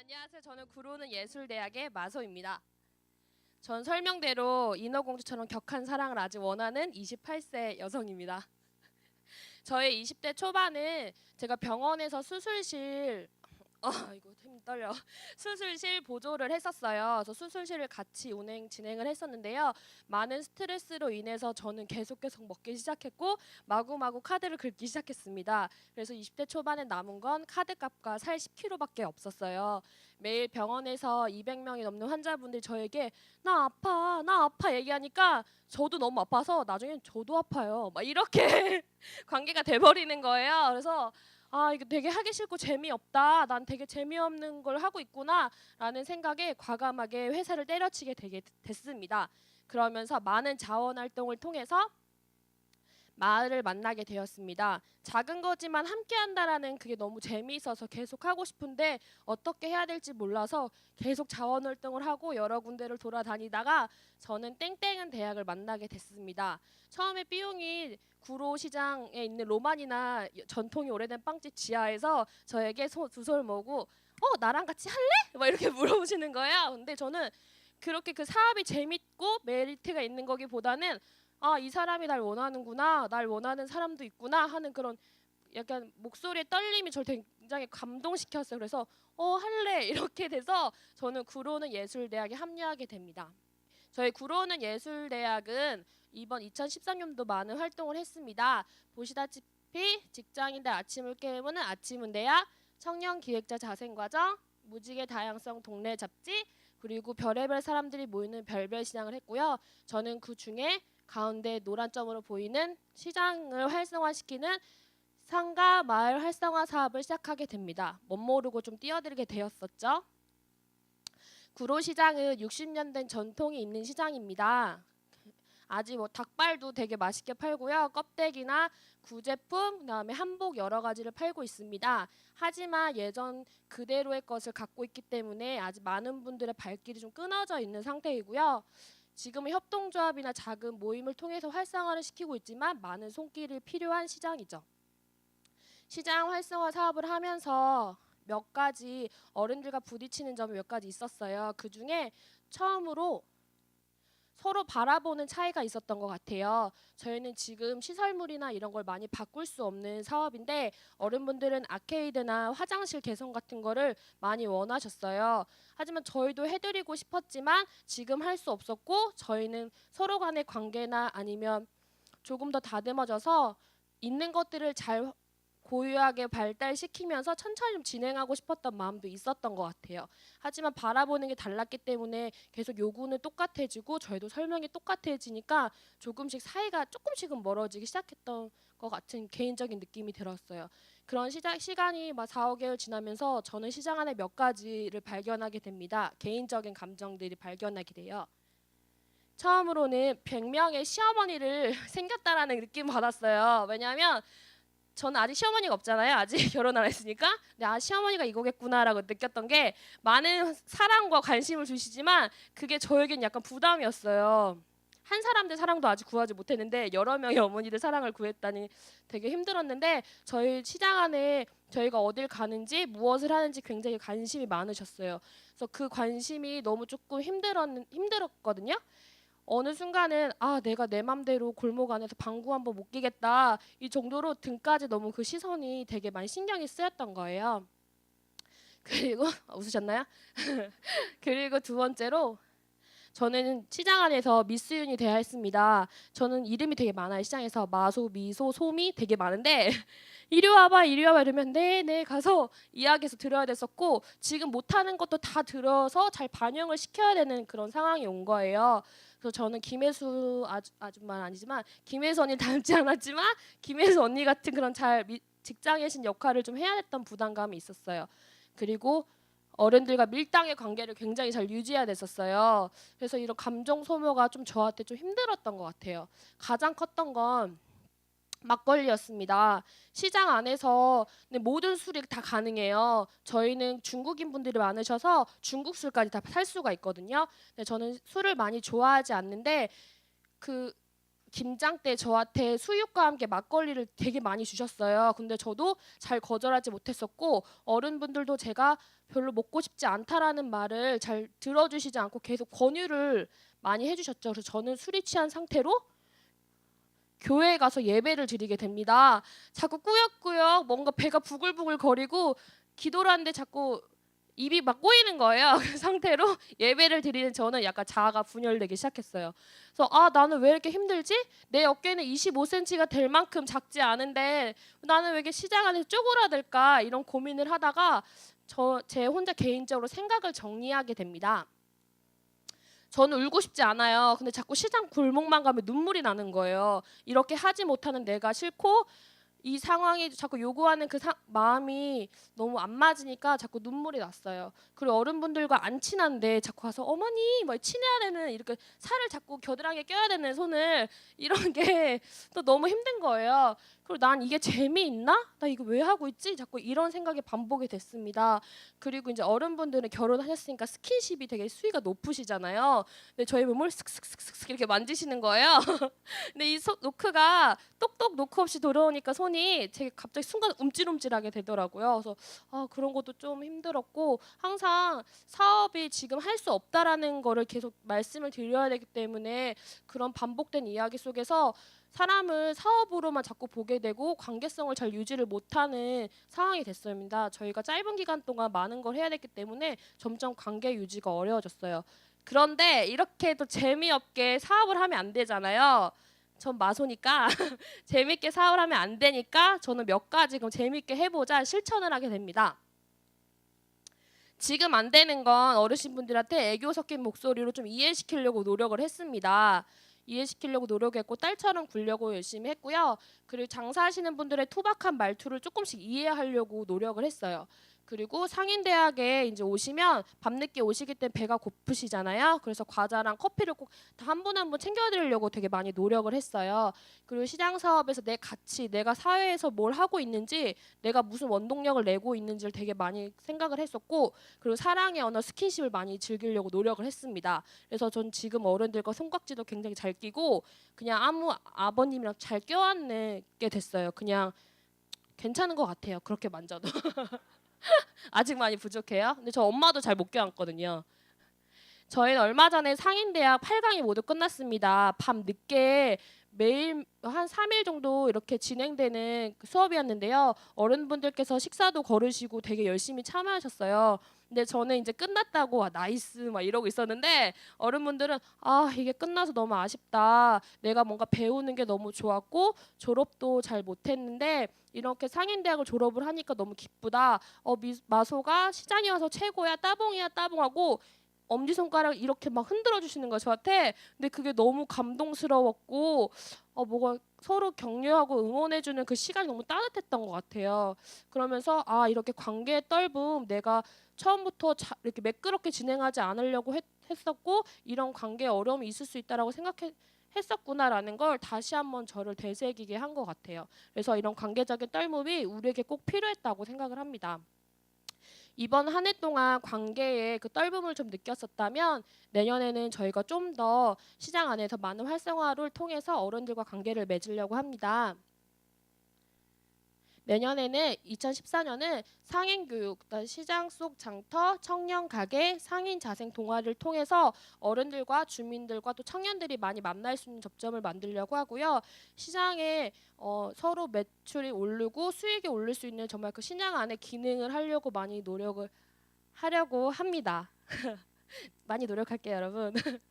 안녕하세요. 저는 구로는 예술대학의 마소입니다. 전 설명대로 인어공주처럼 격한 사랑을 아직 원하는 28세 여성입니다. 저의 20대 초반은 제가 병원에서 수술실 아 이거 힘 떨려 수술실 보조를 했었어요. 그래서 수술실을 같이 운행 진행을 했었는데요. 많은 스트레스로 인해서 저는 계속 계속 먹기 시작했고 마구마구 카드를 긁기 시작했습니다. 그래서 20대 초반에 남은 건 카드값과 살 10kg밖에 없었어요. 매일 병원에서 200명이 넘는 환자분들이 저에게 나 아파, 나 아파 얘기하니까 저도 너무 아파서 나중엔 저도 아파요. 막 이렇게 관계가 돼버리는 거예요. 그래서 아 이거 되게 하기 싫고 재미없다. 난 되게 재미없는 걸 하고 있구나 라는 생각에 과감하게 회사를 때려치게 되게 됐습니다. 그러면서 많은 자원 활동을 통해서 마을을 만나게 되었습니다. 작은 거지만 함께 한다라는 그게 너무 재미있어서 계속 하고 싶은데 어떻게 해야 될지 몰라서 계속 자원 활동을 하고 여러 군데를 돌아다니다가 저는 땡땡은 대학을 만나게 됐습니다. 처음에 삐용이 구로 시장에 있는 로만이나 전통이 오래된 빵집 지하에서 저에게 소- 두 손을 모으고 어 나랑 같이 할래? 막 이렇게 물어보시는 거예요. 근데 저는 그렇게 그 사업이 재밌고 메리트가 있는 거기보다는 아 이 사람이 날 원하는구나 날 원하는 사람도 있구나 하는 그런 약간 목소리의 떨림이 저를 굉장히 감동시켰어요. 그래서 어 할래 이렇게 돼서 저는 구로는 예술대학에 합류하게 됩니다. 저희 구로는 예술대학은 이번 2013년도 많은 활동을 했습니다. 보시다시피 직장인들 아침을 깨우는 아침은 대학 청년 기획자 자생과정 무지개 다양성 동네 잡지 그리고 별의별 사람들이 모이는 별별 시장을 했고요. 저는 그 중에 가운데 노란 점으로 보이는 시장을 활성화시키는 상가 마을 활성화 사업을 시작하게 됩니다. 못 모르고 좀 뛰어들게 되었었죠. 구로시장은 60년 된 전통이 있는 시장입니다. 아직 뭐 닭발도 되게 맛있게 팔고요. 껍데기나 구제품, 그다음에 한복 여러 가지를 팔고 있습니다. 하지만 예전 그대로의 것을 갖고 있기 때문에 아직 많은 분들의 발길이 좀 끊어져 있는 상태이고요. 지금은 협동조합이나 작은 모임을 통해서 활성화를 시키고 있지만 많은 손길이 필요한 시장이죠. 시장 활성화 사업을 하면서 몇 가지 어른들과 부딪히는 점이 몇 가지 있었어요. 그 중에 처음으로 서로 바라보는 차이가 있었던 것 같아요. 저희는 지금 시설물이나 이런 걸 많이 바꿀 수 없는 사업인데 어른분들은 아케이드나 화장실 개선 같은 거를 많이 원하셨어요. 하지만 저희도 해드리고 싶었지만 지금 할 수 없었고 저희는 서로 간의 관계나 아니면 조금 더 다듬어져서 있는 것들을 잘 고유하게 발달시키면서 천천히 좀 진행하고 싶었던 마음도 있었던 것 같아요. 하지만 바라보는 게 달랐기 때문에 계속 요구는 똑같아지고 저희도 설명이 똑같아지니까 조금씩 사이가 조금씩은 멀어지기 시작했던 것 같은 개인적인 느낌이 들었어요. 그런 시작 시간이 막 4, 5개월 지나면서 저는 시장 안에 몇 가지를 발견하게 됩니다. 개인적인 감정들이 발견하게 돼요. 처음으로는 100명의 시어머니를 생겼다라는 느낌 받았어요. 왜냐하면 저는 아직 시어머니가 없잖아요. 아직 결혼 안 했으니까. 근데 아 시어머니가 이거겠구나라고 느꼈던 게 많은 사랑과 관심을 주시지만 그게 저에겐 약간 부담이었어요. 한 사람들 사랑도 아직 구하지 못했는데 여러 명의 어머니들 사랑을 구했다니 되게 힘들었는데 저희 시장 안에 저희가 어딜 가는지 무엇을 하는지 굉장히 관심이 많으셨어요. 그래서 그 관심이 너무 조금 힘들었 힘들었거든요. 어느 순간은 아 내가 내 맘대로 골목 안에서 방구 한번 못 끼겠다 이 정도로 등까지 너무 그 시선이 되게 많이 신경이 쓰였던 거예요. 그리고 아, 웃으셨나요? 그리고 두 번째로 저는 시장 안에서 미스윤이 돼야 했습니다. 저는 이름이 되게 많아요. 시장에서 마소, 미소, 소미 되게 많은데 이리 와봐, 이리 와봐 이러면 네네 가서 이야기해서 들어야 됐었고 지금 못하는 것도 다 들어서 잘 반영을 시켜야 되는 그런 상황이 온 거예요. 그래서 저는 김혜수 아주, 아줌마는 아니지만 언니 닮지 않았지만 김혜수 언니 같은 그런 잘 미, 직장에신 역할을 좀 해야 했던 부담감이 있었어요. 그리고 어른들과 밀당의 관계를 굉장히 잘 유지해야 됐었어요. 그래서 이런 감정 소모가 좀 저한테 좀 힘들었던 것 같아요. 가장 컸던 건 막걸리였습니다. 시장 안에서 근데 모든 술이 다 가능해요. 저희는 중국인 분들이 많으셔서 중국 술까지 다 살 수가 있거든요. 근데 저는 술을 많이 좋아하지 않는데 그 김장 때 저한테 수육과 함께 막걸리를 되게 많이 주셨어요. 근데 저도 잘 거절하지 못했었고 어른분들도 제가 별로 먹고 싶지 않다라는 말을 잘 들어주시지 않고 계속 권유를 많이 해주셨죠. 그래서 저는 술이 취한 상태로 교회에 가서 예배를 드리게 됩니다. 자꾸 꾸역꾸역 뭔가 배가 부글부글 거리고 기도를 하는데 자꾸 입이 막 꼬이는 거예요. 그 상태로 예배를 드리는 저는 약간 자아가 분열되기 시작했어요. 그래서 아 나는 왜 이렇게 힘들지? 내 어깨는 25cm가 될 만큼 작지 않은데 나는 왜 이렇게 시장 안에서 쪼그라들까 이런 고민을 하다가 저 제 혼자 개인적으로 생각을 정리하게 됩니다. 저는 울고 싶지 않아요. 근데 자꾸 시장 골목만 가면 눈물이 나는 거예요. 이렇게 하지 못하는 내가 싫고 이 상황이 자꾸 요구하는 그 사- 마음이 너무 안 맞으니까 자꾸 눈물이 났어요. 그리고 어른분들과 안 친한데 자꾸 와서 어머니 뭐 친해야 되는 이렇게 살을 자꾸 겨드랑이에 껴야 되는 손을 이런 게 또 너무 힘든 거예요. 그리고 난 이게 재미있나? 나 이거 왜 하고 있지? 자꾸 이런 생각이 반복이 됐습니다. 그리고 이제 어른분들은 결혼하셨으니까 스킨십이 되게 수위가 높으시잖아요. 근데 저희 몸을 슥슥슥슥 이렇게 만지시는 거예요. 근데 이 소- 노크가 똑똑 노크 없이 돌아오니까 손이 되게 갑자기 순간 움찔움찔하게 되더라고요. 그래서 아, 그런 것도 좀 힘들었고 항상 사업이 지금 할 수 없다라는 거를 계속 말씀을 드려야 되기 때문에 그런 반복된 이야기 속에서 사람을 사업으로만 자꾸 보게 되고 관계성을 잘 유지를 못하는 상황이 됐습니다. 저희가 짧은 기간 동안 많은 걸 해야 됐기 때문에 점점 관계 유지가 어려워졌어요. 그런데 이렇게 또 재미없게 사업을 하면 안 되잖아요. 전 마소니까 재밌게 사업을 하면 안 되니까 저는 몇 가지 그럼 재밌게 해보자 실천을 하게 됩니다. 지금 안 되는 건 어르신분들한테 애교 섞인 목소리로 좀 이해시키려고 노력을 했습니다. 이해시키려고 노력했고 딸처럼 굴려고 열심히 했고요. 그리고 장사하시는 분들의 투박한 말투를 조금씩 이해하려고 노력을 했어요. 그리고 상인대학에 이제 오시면 밤늦게 오시기 때문에 배가 고프시잖아요. 그래서 과자랑 커피를 꼭다한분 한 분 챙겨드리려고 되게 많이 노력을 했어요. 그리고 시장 사업에서 내 가치, 내가 사회에서 뭘 하고 있는지, 내가 무슨 원동력을 내고 있는지를 되게 많이 생각을 했었고, 그리고 사랑의 언어 스킨십을 많이 즐기려고 노력을 했습니다. 그래서 전 지금 어른들과 손깍지도 굉장히 잘 끼고 그냥 아무 아버님이랑 잘 껴안게 됐어요. 그냥 괜찮은 것 같아요. 그렇게 만져도. 아직 많이 부족해요. 근데 저 엄마도 잘 못 껴안거든요. 저희는 얼마 전에 상인대학 8강이 모두 끝났습니다. 밤 늦게 매일 한 3일 정도 이렇게 진행되는 그 수업이었는데요. 어른분들께서 식사도 거르시고 되게 열심히 참여하셨어요. 근데 저는 이제 끝났다고 아, 나이스 막 이러고 있었는데 어른분들은 아 이게 끝나서 너무 아쉽다. 내가 뭔가 배우는 게 너무 좋았고 졸업도 잘 못했는데 이렇게 상인대학을 졸업을 하니까 너무 기쁘다. 어 미, 마소가 시장에 와서 최고야 따봉이야 따봉하고 엄지 손가락 이렇게 막 흔들어 주시는 거예요 저한테. 근데 그게 너무 감동스러웠고 어 뭐가 서로 격려하고 응원해 주는 그 시간이 너무 따뜻했던 것 같아요. 그러면서 아 이렇게 관계의 떫음 내가 처음부터 자, 이렇게 매끄럽게 진행하지 않으려고 했, 했었고 이런 관계에 어려움이 있을 수 있다라고 생각했 했었구나라는 걸 다시 한번 저를 되새기게 한 것 같아요. 그래서 이런 관계적인 떨림이 우리에게 꼭 필요했다고 생각을 합니다. 이번 한 해 동안 관계에 그 떨림을 좀 느꼈었다면 내년에는 저희가 좀 더 시장 안에서 많은 활성화를 통해서 어른들과 관계를 맺으려고 합니다. 내년에는 2014년은 상인 교육, 시장 속 장터, 청년 가게, 상인 자생 동아리를 통해서 어른들과 주민들과 또 청년들이 많이 만날 수 있는 접점을 만들려고 하고요. 시장에 어, 서로 매출이 오르고 수익이 오를 수 있는 정말 그 시장 안에 기능을 하려고 많이 노력을 하려고 합니다. 많이 노력할게요, 여러분.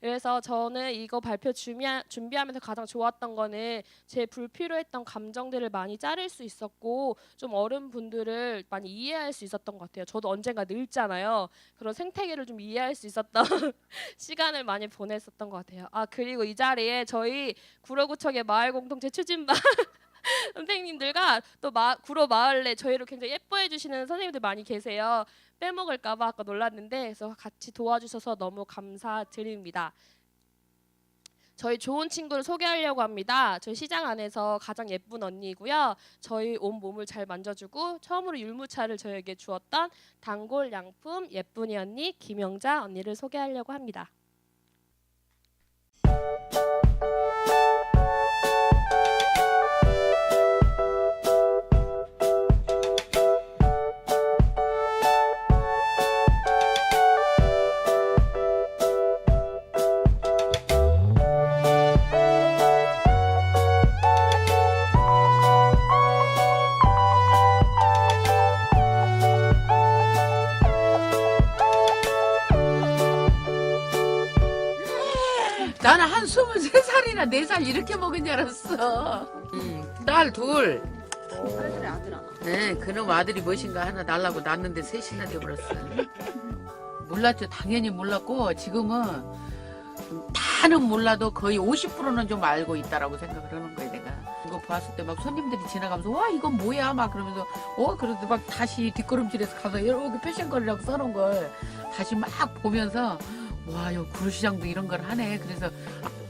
그래서 저는 이거 발표 준비하, 준비하면서 가장 좋았던 거는 제 불필요했던 감정들을 많이 자를 수 있었고 좀 어른 분들을 많이 이해할 수 있었던 것 같아요. 저도 언젠가 늙잖아요. 그런 생태계를 좀 이해할 수 있었던 시간을 많이 보냈었던 것 같아요. 아 그리고 이 자리에 저희 구로구청의 마을 공동체 추진반 선생님들과 또 마, 구로 마을에 저희를 굉장히 예뻐해 주시는 선생님들 많이 계세요. 빼먹을까 봐 아까 놀랐는데 그래서 같이 도와주셔서 너무 감사드립니다. 저희 좋은 친구를 소개하려고 합니다. 저희 시장 안에서 가장 예쁜 언니이고요. 저희 온 몸을 잘 만져주고 처음으로 율무차를 저에게 주었던 단골 양품 예쁜이 언니 김영자 언니를 소개하려고 합니다. 살이나 네 살 이렇게 먹은 줄 알았어. 음, 딸 둘. 딸들의 아들 하나. 네, 그놈 아들이 무엇인가 하나 날라고 낳는데 셋이나 돼버렸어. 몰랐죠. 당연히 몰랐고 지금은 다는 몰라도 거의 50%는 좀 알고 있다라고 생각을 하는 거예요, 내가. 이거 봤을 때 막 손님들이 지나가면서 와 이건 뭐야 막 그러면서 어 그래도 막 다시 뒷걸음질에서 가서 이렇게 패션거리라고 써놓은 걸 다시 막 보면서 와, 여 구루시장도 이런 걸 하네. 그래서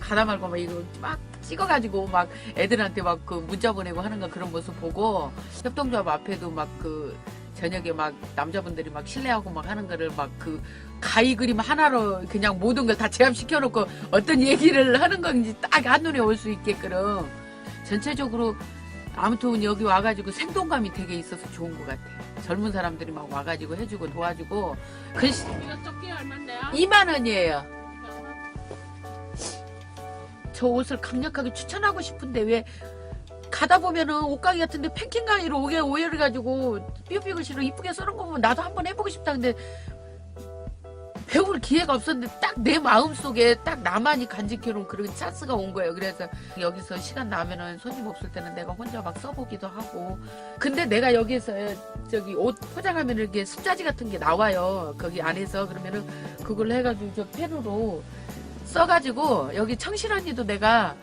가다 말고 막 이거 막 찍어가지고 막 애들한테 막 그 문자 보내고 하는 거 그런 모습 보고 협동조합 앞에도 막 그 저녁에 막 남자분들이 막 실내하고 막 하는 거를 막 그 가위 그림 하나로 그냥 모든 걸 다 제압시켜 놓고 어떤 얘기를 하는 건지 딱 한눈에 올 수 있게끔 전체적으로 아무튼 여기 와가지고 생동감이 되게 있어서 좋은 것 같아요. 젊은 사람들이 막 와가지고 해주고 도와주고 글씨 이거 조끼 얼마인데요? 2만 원이에요. 저 옷을 강력하게 추천하고 싶은데 왜 가다 보면은 옷가게 같은데 팬킹 가게로 오게 오해를 가지고 삐삐 글씨로 이쁘게 써놓은 거 보면 나도 한번 해보고 싶다 근데 배울 기회가 없었는데 딱 내 마음속에 딱 나만이 간직해놓은 그런 찬스가 온 거예요. 그래서 여기서 시간 나면은 손님 없을 때는 내가 혼자 막 써보기도 하고 근데 내가 여기서 저기 옷 포장하면 이렇게 숫자지 같은 게 나와요. 거기 안에서 그러면은 그걸 해가지고 저 펜으로 써가지고 여기 청실 언니도 내가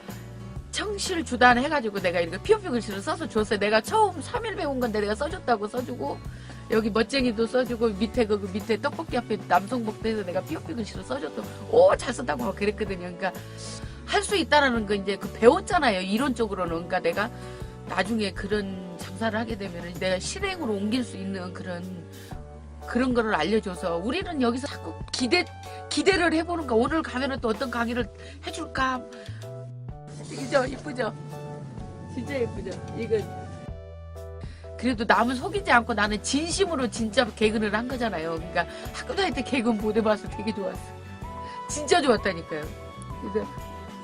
청실 주단 해가지고 내가 이렇게 피오피 글씨를 써서 줬어요. 내가 처음 3일 배운 건데 내가 써줬다고 써주고 여기 멋쟁이도 써주고 밑에 그 밑에 떡볶이 앞에 남성복도에서 내가 피오피 글씨로 써줬고 오잘 쓴다고 막 그랬거든요. 그러니까 할 수 있다라는 거 이제 그 배웠잖아요. 이론적으로는 그러니까 내가 나중에 그런 장사를 하게 되면 내가 실행으로 옮길 수 있는 그런 그런 거를 알려줘서 우리는 여기서 자꾸 기대 기대를 해보는 거. 오늘 가면은 또 어떤 강의를 해줄까? 이죠? 이쁘죠? 진짜 예쁘죠? 이거. 그래도 남을 속이지 않고 나는 진심으로 진짜 개근을 한 거잖아요. 그러니까 학교 다닐 때 개근 못 해봐서 되게 좋았어. 진짜 좋았다니까요. 그래서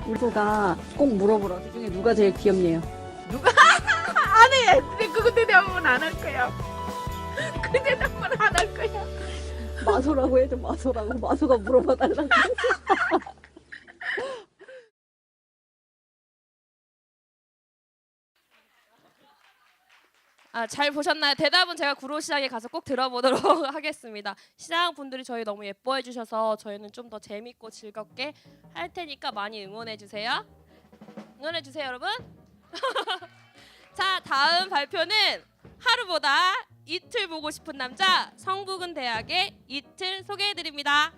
울소가 꼭 물어보라. 그 중에 누가 제일 귀엽네요. 안해 근데 그거 대답은 안 할 거야 그 대답은 안 할 거야 마소라고 해줘, 마소라고. 마소가 물어봐 달라고. 아, 잘 보셨나요? 대답은 제가 구로시장에 가서 꼭 들어보도록 하겠습니다. 시장 분들이 저희 너무 예뻐해 주셔서 저희는 좀 더 재밌고 즐겁게 할 테니까 많이 응원해 주세요. 응원해 주세요, 여러분. 자, 다음 발표는 하루보다 이틀 보고 싶은 남자 성북은 대학의 이틀 소개해 드립니다.